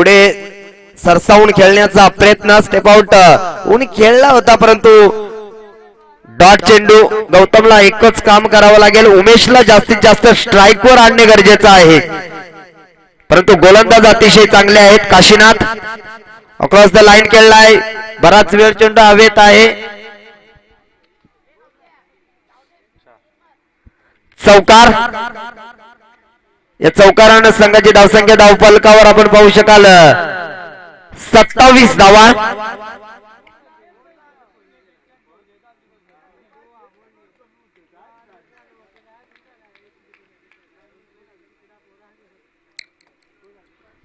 पुढे सरसावून खेळण्याचा प्रयत्न स्टेप आउट ऊन खेळला होता परंतु डॉट चेंडू गौतमला एकच काम करावं लागेल. उमेशला जास्तीत जास्त स्ट्राईक वर आणणे गरजेचं आहे. परंतु गोलंदाज अतिशय चांगले आहेत. काशीनाथ अक्रॉस द लाईन खेळलाय. बराच वेळ चेंडू हवेत आहे. चौकार या चौकारानं संघाची धावसंख्या धावपालकावर आपण पाहू शकाल. सत्तावीस धावा.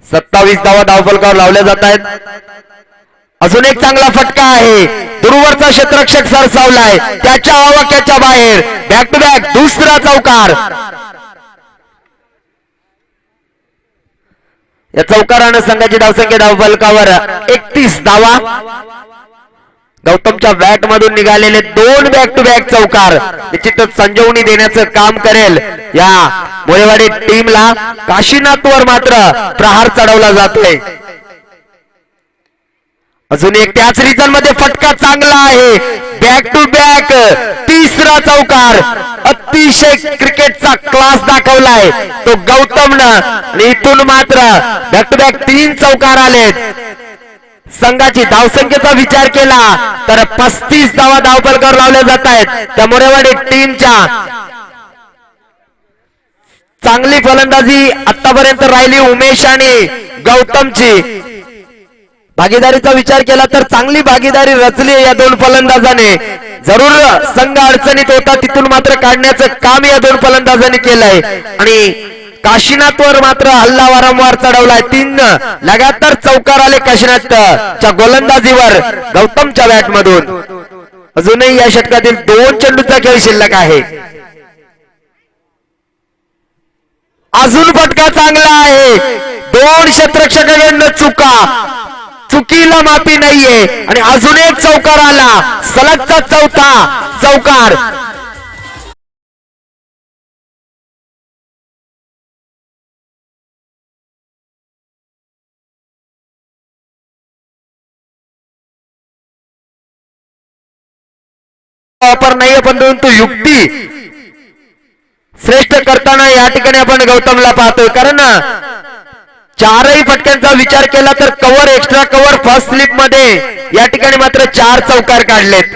सत्तावीस धावा धावफलकावर लावल्या जात आहेत. अजून एक चांगला फटका आहे. दूरवरचा क्षेत्ररक्षक सरसावलाय. त्याच्या आवाक्याच्या बाहेर. बॅक टू बॅक दुसरा चौकार. या चौकारानं संघाची धावसंख्या धावफलकावर एकतीस धावा. गौतमच्या बॅट मधून निघालेले दोन बॅक टू बॅक चौकार. निश्चितच संजीवनी देण्याचं काम करेल. या मोरेवाडी टीमला काशीनाथवर मात्र प्रहार चढवला जातोय. अजून एक त्याच रिझनमध्ये फटका चांगला आहे. बॅक टू बॅक तिसरा चौकार. अतिशय क्रिकेटचा क्लास दाखवलाय. तो गौतमनं आणि इथून मात्र बॅक टू बॅक तीन चौकार आलेत. संघाची धावसंख्येचा विचार केला तर पस्तीस धावा धावपलकावर लावल्या जात आहेत. त्या मोरेवाडी टीमच्या चांगली फलंदाजी आतापर्यंत राहिली उमेश आणि गौतमची. भागीदारीचा विचार केला तर चांगली भागीदारी रचली या दोन फलंदाजाने. जरूर संघ अडचणीत होता तिथून मात्र काढण्याचं काम या दोन फलंदाजांनी केलंय. आणि काशीनाथवर मात्र हल्ला वारंवार चढवलाय. तीन लगातार चौकार आले काशीनाथच्या गोलंदाजीवर गौतमच्या बॅट मधून अजूनही या षटकातील दोन चेंडूचा खेळ शिल्लक आहे. अजून फटका चांगला आहे. दोन क्षेत्रक्षकाकडनं चुका. चुकीला माफी नाहीये. आणि अजून एक चौकार आला. सलगचा चौथा चौकार. वापर नाहीये पण परंतु युक्ती श्रेष्ठ करताना या ठिकाणी आपण गौतमला पाहतोय. कारण चारही फटक्यांचा विचार केला तर कव्हर एक्स्ट्रा कव्हर फर्स्ट स्लिपमध्ये. या ठिकाणी मात्र चार चौकार काढलेत.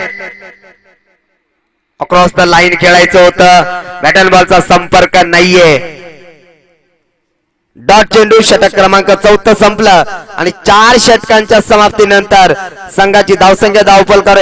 अक्रॉस द लाईन खेळायचं होतं. बॅटल बॉलचा संपर्क नाहीये. डॉट चेंडू षटक क्रमांक चौथं संपलं. आणि चार षटकांच्या समाप्तीनंतर संघाची धावसंख्या धावफलकार